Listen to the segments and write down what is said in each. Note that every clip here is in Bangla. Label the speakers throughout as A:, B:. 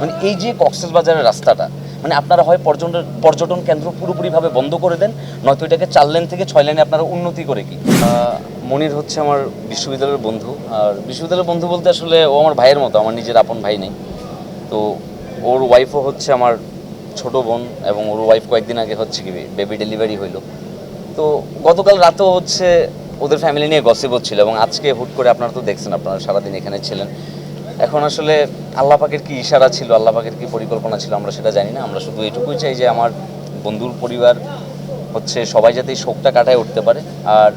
A: মানে এই যে কক্সবাজারের রাস্তাটা মানে আপনারা হয় পর্যটন পর্যটন কেন্দ্র পুরোপুরিভাবে বন্ধ করে দেন নয়তো এটাকে চার লেন থেকে ছয় লেনে আপনারা উন্নতি করে কি? মনির হচ্ছে আমার বিশ্ববিদ্যালয়ের বন্ধু আর বিশ্ববিদ্যালয়ের বন্ধু বলতে আসলে ও আমার ভাইয়ের মতো আমার নিজের আপন ভাই নেই। তো ওর ওয়াইফও হচ্ছে আমার ছোট বোন এবং ওর ওয়াইফ কয়েকদিন আগে হচ্ছে কি বেবি ডেলিভারি হইল। তো গতকাল রাতেও হচ্ছে ওদের ফ্যামিলি নিয়ে গসিপ হচ্ছিল এবং আজকে হুট করে আপনারা তো দেখছেন, আপনারা সারাদিন এখানে ছিলেন। এখন আসলে আল্লাহ পাকের কি ইশারা ছিল, আল্লাহ পাকের কি পরিকল্পনা ছিল আমরা সেটা জানি না। আমরা শুধু এটুকুই চাই যে আমার বন্ধুর পরিবার হচ্ছে সবাই যাতে এই শোকটা কাটায় উঠতে পারে। আর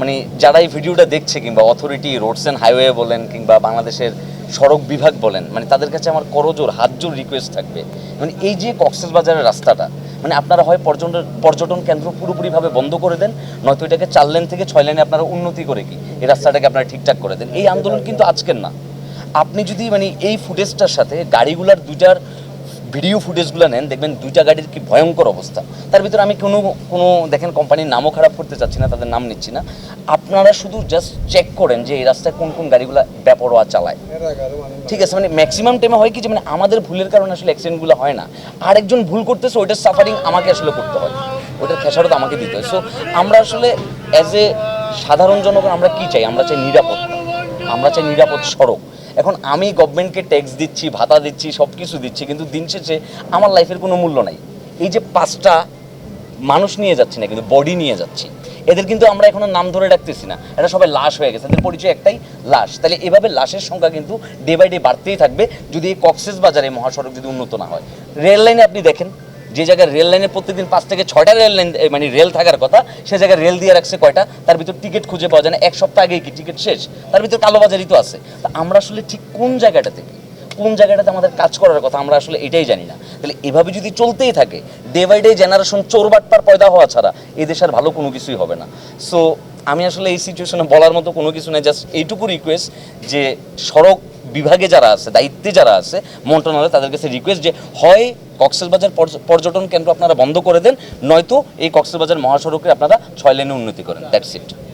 A: মানে যারা এই ভিডিওটা দেখছে কিংবা অথরিটি রোডস অ্যান্ড হাইওয়ে বলেন কিংবা বাংলাদেশের সড়ক বিভাগ বলেন মানে তাদের কাছে আমার করজোর, হাতজোর রিকোয়েস্ট থাকবে। মানে এই যে কক্সবাজারের রাস্তাটা মানে আপনারা হয় পর্যটন পর্যটন কেন্দ্র পুরোপুরিভাবে বন্ধ করে দেন, নয়তো এটাকে চার লেন থেকে ছয় লেনে আপনারা উন্নতি করে কি, এই রাস্তাটাকে আপনারা ঠিকঠাক করে দেন। এই আন্দোলন কিন্তু আজকের না। আপনি যদি মানে এই ফুটেজটার সাথে গাড়িগুলার দুইটার ভিডিও ফুটেজগুলো নেন, দেখবেন দুইটা গাড়ির কি ভয়ঙ্কর অবস্থা। তার ভিতরে আমি কোনো কোনো দেখেন কোম্পানির নামও খারাপ করতে চাচ্ছি না, তাদের নাম নিচ্ছি না। আপনারা শুধু জাস্ট চেক করেন যে এই রাস্তায় কোন কোন গাড়িগুলো বেপরোয়া চালায়। ঠিক আছে মানে ম্যাক্সিমাম টাইমে হয় কি যে মানে আমাদের ভুলের কারণে আসলে অ্যাক্সিডেন্টগুলো হয় না। আরেকজন ভুল করতেছে, ওইটার সাফারিং আমাকে আসলে করতে হয়। ওইটার খেসারত আমাকে দিতে হয়। সো আমরা আসলে অ্যাজ এ সাধারণ জনগণ আমরা কি চাই? আমরা চাই নিরাপত্তা। আমরা চাই নিরাপদ সড়ক। এখন আমি গভর্নমেন্টকে ট্যাক্স দিচ্ছি, ভাতা দিচ্ছি সব কিছু দিচ্ছি, কিন্তু দিন শেষে আমার লাইফের কোনো মূল্য নাই। এই যে পাঁচটা মানুষ নিয়ে যাচ্ছি না, কিন্তু বডি নিয়ে যাচ্ছি। এদের কিন্তু আমরা এখনও নাম ধরে রাখতেছি না। এটা সবাই লাশ হয়ে গেছে, এদের পরিচয় একটাই, লাশ। তাহলে এভাবে লাশের সংখ্যা কিন্তু ডে বাই ডে বাড়তেই থাকবে। যদি এই কক্সেস বাজারে মহাসড়ক যদি উন্নত না হয় রেল লাইনে আপনি দেখেন যে জায়গায় রেল লাইনে প্রত্যেকদিন পাঁচ থেকে ছয়টা রেল লাইন মানে রেল থাকার কথা, সে জায়গায় রেল দিয়ে রাখছে কয়টা? তার ভিতর টিকিট খুঁজে পাওয়া যায় না। এক সপ্তাহ আগে কি টিকিট শেষ? তার ভিতর কালোবাজারি তো আছে। তা আমরা আসলে ঠিক কোন জায়গাটা থেকে কোন জায়গাটাতে আমাদের কাজ করার কথা আমরা আসলে এটাই জানি না। তাহলে এভাবে যদি চলতেই থাকে ডে বাই ডে জেনারেশন চোর চোরবাটপার পয়দা হওয়া ছাড়া এই দেশের ভালো কোনো কিছুই হবে না। সো আমি আসলে এই সিচুয়েশনে বলার মতো কোনো কিছু নেই। জাস্ট এইটুকু রিকোয়েস্ট যে সড়ক বিভাগে যারা আছে, দায়িত্বে যারা আছে, মন্ত্রণালয় তাদের কাছে রিকোয়েস্ট যে হয় কক্সবাজার পর্য- পর্যটন কেন্দ্র আপনারা বন্ধ করে দেন, নয়তো এই কক্সবাজার মহাসড়কে আপনারা ছয় লেনে উন্নতি করেন দ্যাটস ইট